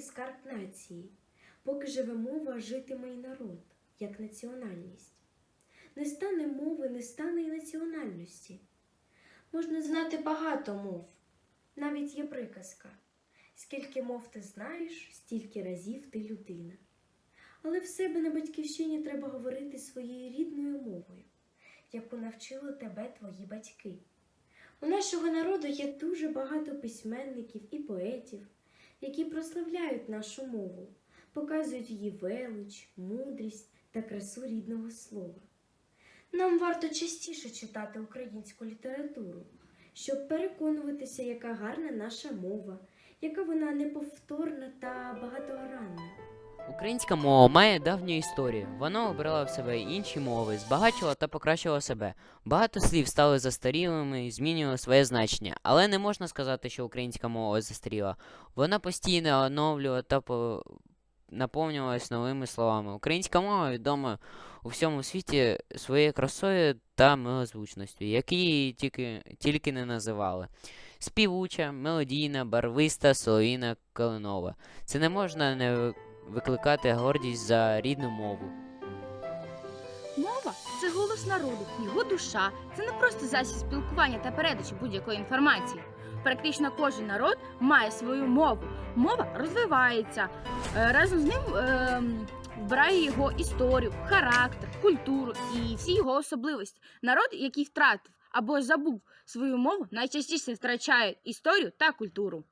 скарб нації. Поки живе мова, житиме й народ, як національність. Не стане мови, не стане й національності. Можна знати багато мов, навіть є приказка. Скільки мов ти знаєш, стільки разів ти людина. Але в себе на батьківщині треба говорити своєю рідною мовою, яку навчили тебе твої батьки. У нашого народу є дуже багато письменників і поетів, які прославляють нашу мову, показують її велич, мудрість та красу рідного слова. Нам варто частіше читати українську літературу, щоб переконуватися, яка гарна наша мова, яка вона неповторна та багатогранна. Українська мова має давню історію. Вона обрала в себе інші мови, збагачила та покращила себе. Багато слів стали застарілими і змінювали своє значення, але не можна сказати, що українська мова застаріла. Вона постійно оновлювала та по... наповнювалась новими словами. Українська мова відома у всьому світі своєю красою та милозвучністю, які її тільки, тільки не називали. Співуча, мелодійна, барвиста, солов'їна, калинова. Це не можна не викликати гордість за рідну мову. Мова це голос народу, його душа. Це не просто засіб спілкування та передачі будь-якої інформації. Практично кожен народ має свою мову. Мова розвивається. Е, Разом з ним е, вбирає його історію, характер, культуру і всі його особливості. Народ, який втратив або забув свою мову, найчастіше втрачає історію та культуру.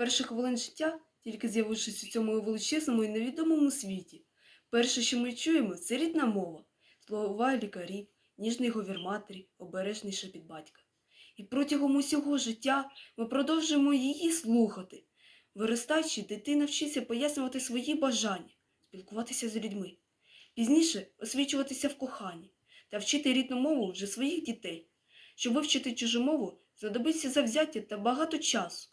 Перших хвилин життя, тільки з'явившись у цьому величезному і невідомому світі, перше, що ми чуємо, це рідна мова, слова лікарів, ніжний говір матері, обережний шепіт батька. І протягом усього життя ми продовжуємо її слухати. Виростаючи, дитина вчиться пояснювати свої бажання, спілкуватися з людьми, пізніше освічуватися в коханні та вчити рідну мову вже своїх дітей. Щоб вивчити чужу мову, знадобиться завзяття та багато часу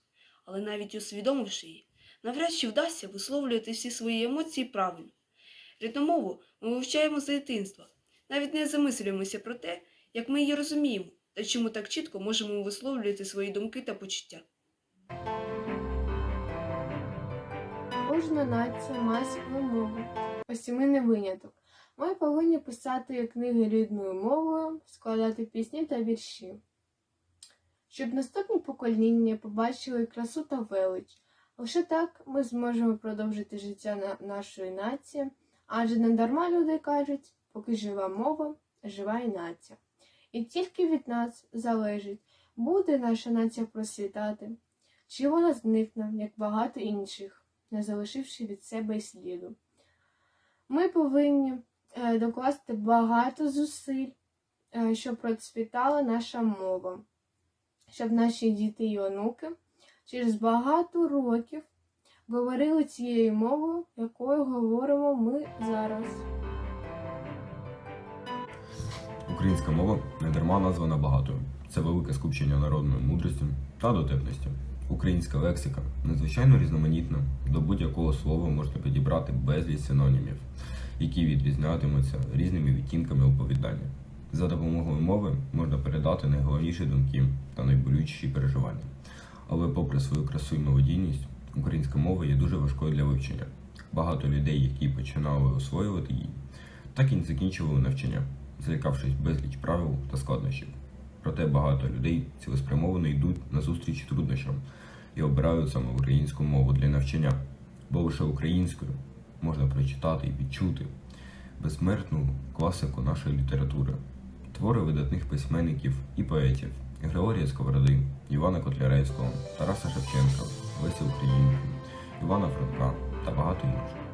але навіть усвідомивши її, навряд чи вдасться висловлювати всі свої емоції правильно. Рідну мову ми вивчаємо з дитинства, навіть не замислюємося про те, як ми її розуміємо та чому так чітко можемо висловлювати свої думки та почуття. Кожна нація має свою мову. Ось і ми не виняток. Ми повинні писати книги рідною мовою, складати пісні та вірші. Щоб наступні покоління побачили красу та велич. Лише так ми зможемо продовжити життя на нашої нації, адже не дарма люди кажуть, поки жива мова, жива і нація. І тільки від нас залежить, буде наша нація просвітати, чи вона зникне, як багато інших не залишивши від себе й сліду. Ми повинні е, докласти багато зусиль, е, щоб процвітала наша мова, щоб наші діти і онуки через багато років говорили цією мовою, якою говоримо ми зараз. Українська мова не дарма названа багатою. Це велике скупчення народної мудрості та дотепності. Українська лексика надзвичайно різноманітна. До будь-якого слова можна підібрати безліч синонімів, які відрізнятимуться різними відтінками оповідання. За допомогою мови можна передати найголовніші думки та найболючіші переживання. Але, попри свою красу і мелодійність, українська мова є дуже важкою для вивчення. Багато людей, які починали освоювати її, так і не закінчували навчання, злякавшись безліч правил та складнощів. Проте багато людей цілеспрямовано йдуть на зустріч труднощам і обирають саме українську мову для навчання, бо лише українською можна прочитати і відчути безсмертну класику нашої літератури, твори видатних письменників і поетів Григорія Сковороди, Івана Котляревського, Тараса Шевченка, Лесі Українки, Івана Франка та багато інших.